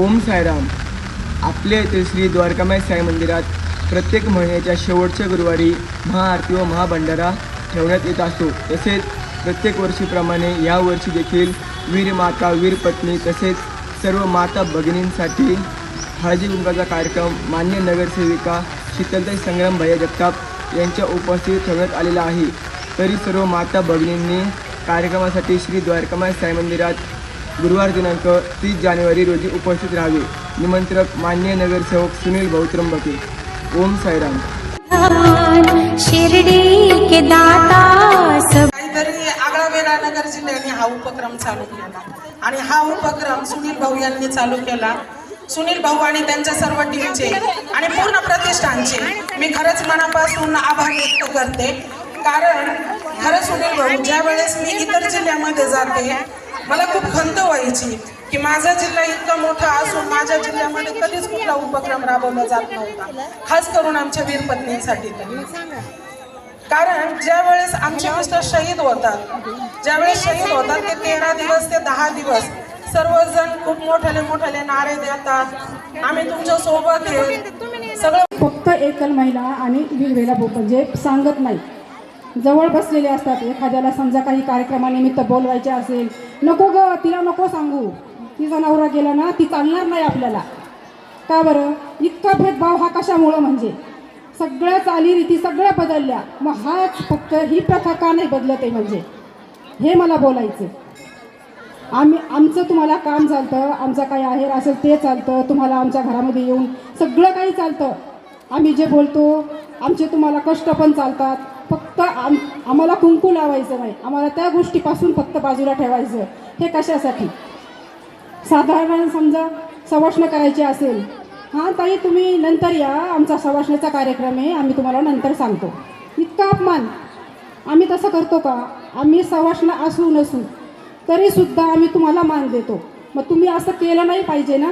ओम सायराम आपल्या येथे श्री द्वारकामाई साई मंदिरात प्रत्येक महिन्याच्या शेवटच्या गुरुवारी महाआरती व महाभंडारा ठेवण्यात येत असतो. तसेच प्रत्येक वर्षीप्रमाणे यावर्षी देखील वीर माता वीर पत्नी तसेच सर्व माता भगिनींसाठी हळदी कुंकाचा कार्यक्रम मान्य नगरसेविका शीतलताई संग्राम भैया जगताप यांच्या उपस्थितीत ठेवण्यात आलेला आहे. तरी सर्व माता भगिनींनी कार्यक्रमासाठी श्री द्वारकामाई साई मंदिरात गुरुवार दिनांक तीस जानेवारी रोजी उपस्थित राहावे. निमंत्रक मान्य नगरसेवक सुनील भाऊ त्र्यंबके. ओम साईराम. धाम शिर्डी के दाता सब काहीतरी आगळा वेगळा नगर जिल्ह्याने हा उपक्रम चालू केला. आणि हा उपक्रम सुनील भाऊ यांनी चालू केला. सुनील भाऊ आणि त्यांच्या सर्व टीमचे आणि पूर्ण प्रतिष्ठानचे. मी खरंच मनापासून आभार व्यक्त करते. कारण खरं सुनील भाऊ ज्या वेळेस मी इतर जिल्ह्यामध्ये जाते मला खूप खंत व्हायची की माझा जिल्हा इतका मोठा असून माझ्या जिल्ह्यामध्ये कधीच कुठला उपक्रम राबवला जात नव्हता. खास करून आमच्या वीरपत्नींसाठी तरी. कारण ज्या वेळेस आमचे मिस्टर शहीद होतात ज्या वेळेस शहीद होतात ते तेरा दिवस ते दहा दिवस सर्वजण खूप मोठ्याले मोठ्याले नारे देतात. आम्ही तुमच्यासोबत सगळं फक्त एकल महिला आणि वेगवेगळ्या बो- जे सांगत नाही. जवळ बसलेले असतात. एखाद्याला समजा काही कार्यक्रमानिमित्त बोलवायचे असेल नको ग तिला नको सांगू. तिचा नवरा गेला ना ती चालणार नाही आपल्याला. का बरं? इतका भेदभाव हा कशामुळं म्हणजे? सगळ्या चालीरीती सगळ्या बदलल्या. मग हा फक्त ही प्रथा का नाही बदलत आहे म्हणजे? हे मला बोलायचं आम्ही आमचं तुम्हाला काम चालतं आमचं काही आहेर असेल ते चालतं. तुम्हाला आमच्या घरामध्ये येऊन सगळं काही चालतं. आम्ही जे बोलतो आमचे तुम्हाला कष्ट पण चालतात. फक्त आम आम्हाला कुंकू लावायचं नाही. आम्हाला त्या गोष्टीपासून फक्त बाजूला ठेवायचं. हे कशासाठी? साधारण समजा सवाष्ण करायची असेल. हां ताई तुम्ही नंतर या. आमचा सवाष्णीचा कार्यक्रम आहे. आम्ही तुम्हाला नंतर सांगतो. इतका अपमान. आम्ही तसं करतो का? आम्ही सवाष्ण असू नसू तरीसुद्धा आम्ही तुम्हाला मान देतो. मग तुम्ही असं केलं नाही पाहिजे ना?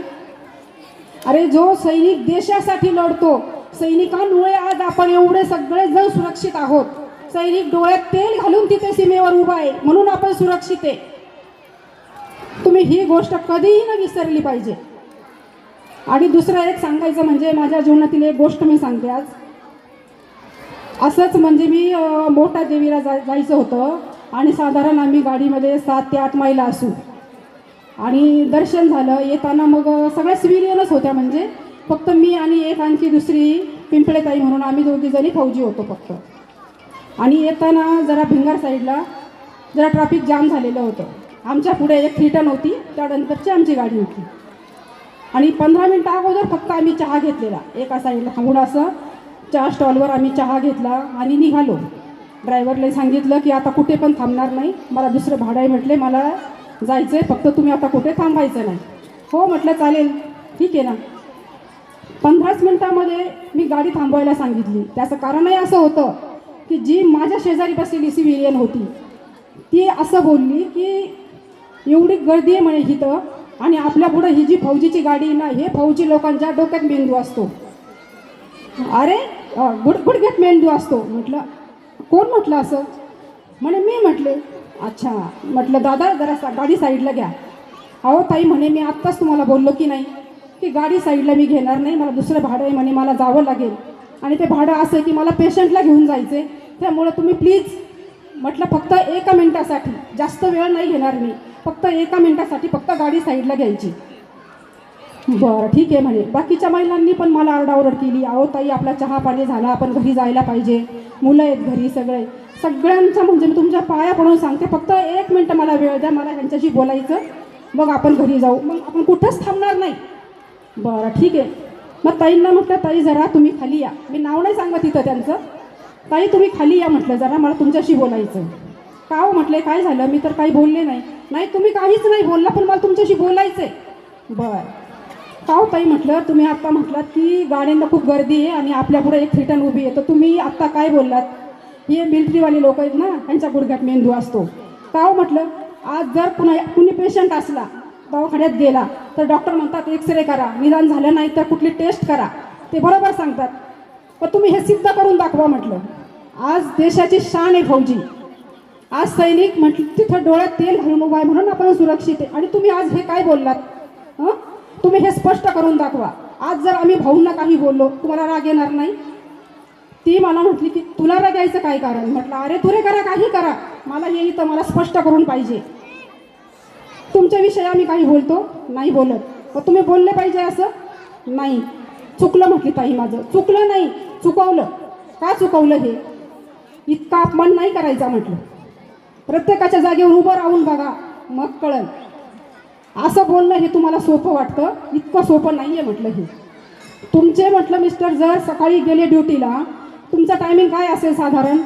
अरे जो सैनिक देशासाठी लढतो सैनिकांमुळे आज आपण एवढे सगळे जण सुरक्षित आहोत. सैनिक डोळ्यात तेल घालून तिथे सीमेवर उभा आहे. म्हणून आपण सुरक्षित आहे. तुम्ही ही गोष्ट कधीही न विसरली पाहिजे. आणि दुसरं एक सांगायचं म्हणजे माझ्या जीवनातील एक गोष्ट मी सांगते आज. असंच म्हणजे मी मोठा देवीला जा जायचं होतं. आणि साधारण आम्ही गाडीमध्ये सात ते आठ महिला असू. आणि दर्शन झालं. येताना मग सगळ्या सिव्हिलियनच होत्या म्हणजे. फक्त मी आणि एक आणखी दुसरी पिंपळेताई म्हणून आम्ही दोघीजणी फौजी होतो फक्त. आणि येताना जरा भिंगार साईडला जरा ट्रॅफिक जाम झालेलं होतं. आमच्या पुढे एक थिटन होती त्यानंतरची आमची गाडी होती. आणि पंधरा मिनटं अगोदर फक्त आम्ही चहा घेतलेला. एका साईडला थांबून असं चहा स्टॉलवर आम्ही चहा घेतला आणि निघालो. ड्रायव्हरला सांगितलं की आता कुठे पण थांबणार नाही. मला दुसरं भाडं आहे म्हटले मला जायचं आहे फक्त तुम्ही आता कुठे थांबायचं नाही. हो म्हटलं चालेल. ठीक आहे ना. पंधराच मिनटामध्ये मी गाडी थांबवायला सांगितली. त्याचं कारणही असं होतं की जी माझ्या शेजारी बसलेली सिव्हिलियन होती ती असं बोलली की एवढी गर्दी आहे म्हणे इथं आणि आपल्या पुढं ही जी फौजीची गाडी ना हे फौजी लोकांच्या डोक्यात मेंदू असतो. अरे अ, गुड गुडघ्यात मेंदू असतो. म्हटलं कोण म्हटलं असं? म्हणे मी म्हटले. अच्छा म्हटलं दादा जरा सा गाडी साईडला घ्या. अहो ताई म्हणे मी आत्ताच तुम्हाला बोललो की नाही की गाडी साईडला मी घेणार नाही मला दुसरं भाडं आहे म्हणे मला जावं लागेल. आणि ते भाडं असं आहे की मला पेशंटला घेऊन जायचं आहे त्यामुळं तुम्ही प्लीज म्हटलं फक्त एका मिनटासाठी जास्त वेळ नाही घेणार मी. फक्त एका मिनटासाठी फक्त गाडी साईडला घ्यायची. बरं ठीक आहे म्हणे. बाकीच्या महिलांनी पण मला आरडाओरड केली. अहो ताई आपला चहा पाणी झाला. आपण घरी जायला पाहिजे. मुलं आहेत घरी सगळे. सगळ्यांचं म्हणजे मी तुमच्या पाया पडून सांगते. फक्त एक मिनटं मला वेळ द्या. मला ह्यांच्याशी बोलायचं. मग आपण घरी जाऊ. मग आपण कुठंच थांबणार नाही. बरं ठीक आहे. मग ताईंना म्हटलं ताई जरा तुम्ही खाली या. मी नाव नाही सांगत इथं त्यांचं. ताई तुम्ही खाली या म्हटलं. जरा मला तुमच्याशी बोलायचं का हो म्हटले? काय झालं? मी तर काही बोलले नाही. नाही तुम्ही काहीच नाही बोलला पण मला तुमच्याशी बोलायचं आहे बरं. का हो ताई म्हटलं? तुम्ही आत्ता म्हटलात की गाड्यांना खूप गर्दी आहे आणि आपल्यापुढे एक थिटन उभी आहे. तर तुम्ही आत्ता काय बोललात? हे मिलिटरीवाले लोक आहेत ना त्यांच्या गुडघ्यात मेंदू असतो. का हो म्हटलं? आज जर कुणा कुणी पेशंट असला दवाखान्यात गेला तर डॉक्टर म्हणतात एक्सरे करा. निदान झालं नाही तर कुठली टेस्ट करा. ते बरोबर सांगतात. पण तुम्ही हे सिद्ध करून दाखवा म्हटलं. आज देशाची शान आहे फौजी आज सैनिक म्हटलं तिथं डोळ्यात तेल घालून उभा आहे म्हणून आपण सुरक्षित आहे. आणि तुम्ही आज हे काय बोललात? हं? तुम्ही हे स्पष्ट करून दाखवा. आज जर आम्ही भाऊंना काही बोललो तुम्हाला राग येणार नाही? ती मला म्हटली की तुला राग यायचं काय कारण? म्हटलं अरे तुरे करा काही करा. मला हे इथं मला स्पष्ट करून पाहिजे. तुमच्याविषयी आम्ही काही बोलतो? नाही बोलत. मग तुम्ही बोलले पाहिजे असं? नाही. चुकलं म्हटली ताई माझं. चुकलं नाही. चुकवलं. का चुकवलं हे? इतका अपमान नाही करायचा म्हटलं. प्रत्येकाच्या जागेवर उभं राहून बघा मग कळल. असं बोलणं हे तुम्हाला सोपं वाटतं? इतकं सोपं नाही आहे म्हटलं हे. तुमचे म्हटलं मिस्टर जर सकाळी गेले ड्युटीला तुमचं टायमिंग काय असेल साधारण?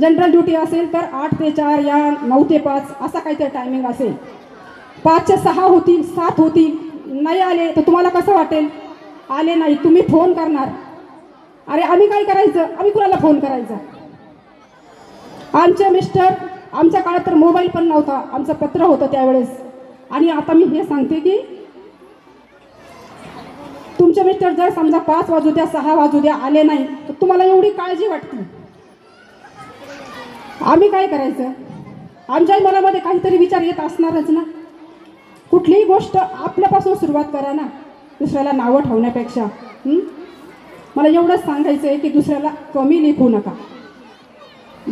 जनरल ड्युटी असेल तर आठ ते चार या नऊ ते पाच असा काहीतरी टायमिंग असेल. पाचचे सहा होतील सात होतील नाही आले तर तुम्हाला कसं वाटेल? आले नाही तुम्ही फोन करणार. अरे आम्ही काय करायचं? आम्ही कुणाला फोन करायचा? आमचे मिस्टर आमच्या काळात तर मोबाईल पण नव्हता. आमचं पत्र होतं त्यावेळेस. आणि आता मी हे सांगते की तुमचे मिस्टर जर समजा पाच वाजू द्या सहा वाजू द्या आले नाही तर तुम्हाला एवढी काळजी वाटते. आम्ही काय करायचं? आमच्याही मनामध्ये काहीतरी विचार येत असणारच ना. कुठलीही गोष्ट आपल्यापासून सुरुवात करा ना दुसऱ्याला नावं ठेवण्यापेक्षा. मला एवढंच सांगायचं आहे की दुसऱ्याला कमी लेखू नका.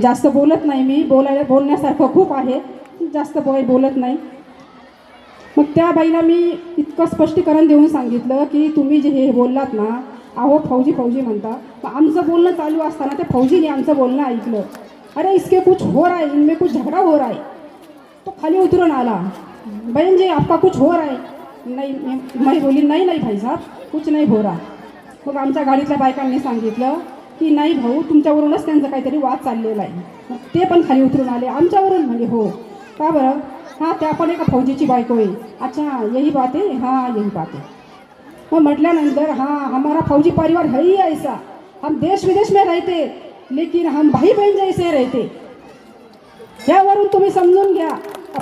जास्त बोलत नाही मी. बोलायला बोलण्यासारखं खूप आहे. जास्त बोय बोलत नाही. मग त्या बाईला मी इतकं स्पष्टीकरण देऊन सांगितलं की तुम्ही जे हे बोललात ना अहो फौजी फौजी म्हणता. मग आमचं बोलणं चालू असताना त्या फौजीने आमचं बोलणं ऐकलं. अरे इसके कुछ हो रहा है? इनमें कुछ झगड़ा हो रहा है? तो खाली उतरून आला. बहन जी आपका कुछ हो रहा है? नाही मी बोली नाही नाही भाई साहब कुछ नाही हो रहा. मग आमच्या गाडीतल्या बायकांनी सांगितलं की नाही भाऊ तुमच्यावरूनच त्यांचं काहीतरी वाद चाललेला आहे. ते पण खाली उतरून आले. आमच्यावरून म्हणजे हो. का बरं? हां त्या पण एका फौजीची बायको आहे. अच्छा यही बात आहे? हाँ यही बात आहे. मग म्हटल्यानंतर हां हमारा फौजी परिवार है ही ऐसा हम देश विदेश में रहते लेकिन हम भाई बहन जैसे रहते. त्यावरून तुम्ही समजून घ्या.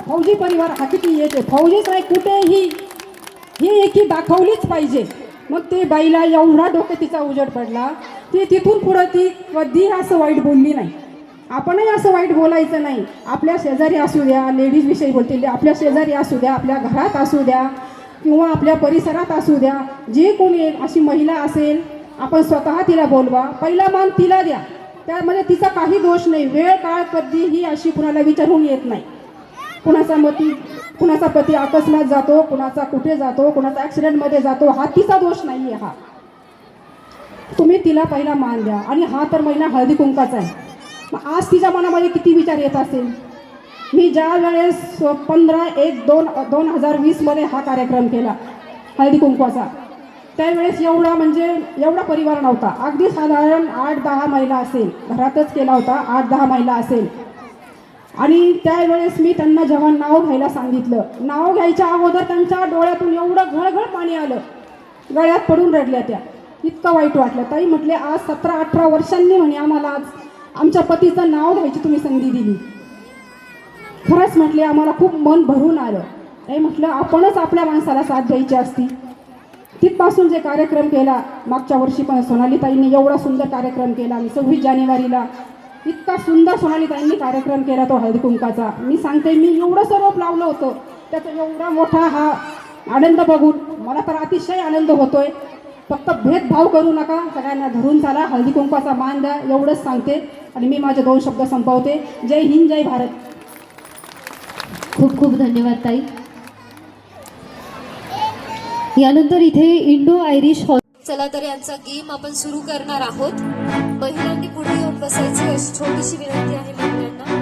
फौजी परिवार हा किती येते? फौजीच नाही कुठेही ही एकी दाखवलीच पाहिजे. मग ते बाईला एवढा डोक्यात तिचा उजड पडला ती तिथून पुढं ती कधी असं वाईट बोलली नाही. आपणही असं वाईट बोलायचं नाही. आपल्या शेजारी असू द्या लेडीजविषयी बोलतील आपल्या शेजारी असू द्या आपल्या घरात असू द्या किंवा आपल्या परिसरात असू द्या. जे कोणी अशी महिला असेल आपण स्वतः तिला बोलवा. पहिला मान तिला द्या. त्यामध्ये तिचा काही दोष नाही. वेळ काळ कधीही अशी कुणाला विचारून येत नाही. कुणाचा मती कुणाचा पती अकस्मात जातो कुणाचा कुठे जातो कुणाचा ॲक्सिडेंटमध्ये जातो हा तिचा दोष नाही आहे हा. तुम्ही तिला पहिला मान द्या. आणि हा तर महिना हळदी कुंकाचा आहे. मग आज तिच्या मनामध्ये किती विचार येत असेल मी ज्या वेळेस पंधरा एक दोन दोन हजार वीसमध्ये हा कार्यक्रम केला हळदी कुंकवाचा त्यावेळेस एवढा म्हणजे एवढा परिवार नव्हता. अगदी साधारण आठ दहा महिला असेल. घरातच केला होता आठ दहा महिला असेल. आणि त्यावेळेस मी त्यांना जेव्हा नाव घ्यायला सांगितलं. नाव घ्यायच्या अगोदर त्यांच्या डोळ्यातून एवढं घळघळ पाणी आलं. गळ्यात पडून रडल्या त्या. इतकं वाईट वाटलं. ताई म्हटले आज सतरा अठरा वर्षांनी म्हणे आम्हाला आज आमच्या पतीचं नाव घ्यायची तुम्ही संधी दिली. खरंच म्हटले आम्हाला खूप मन भरून आलं. ताई म्हटलं आपणच आपल्या माणसाला साथ द्यायची असती. तिथपासून जे कार्यक्रम केला मागच्या वर्षी पण सोनालीताईंनी एवढा सुंदर कार्यक्रम केला. आणि सव्वीस जानेवारीला इतका सुंदर सोनालीताईंनी कार्यक्रम केला तो हळदी कुंकाचा. मी सांगते मी एवढं सर्व लावलं होतं. त्याचा एवढा मोठा हा आनंद बघून मला तर अतिशय आनंद होतोय. फक्त भेदभाव करू नका. सगळ्यांना धरून चाला. हळदी कुंकाचा मान द्या. एवढंच सांगते. आणि मी माझे दोन शब्द संपवते. जय हिंद जय भारत. खूप खूप धन्यवाद ताई. यानंतर इथे इंडो आयरिश हॉल चला तर यांचा गेम आपण सुरू करणार आहोत. महिलांनी पुढे येऊन बसायची अशी छोटीशी विनंती आहे महिलांना.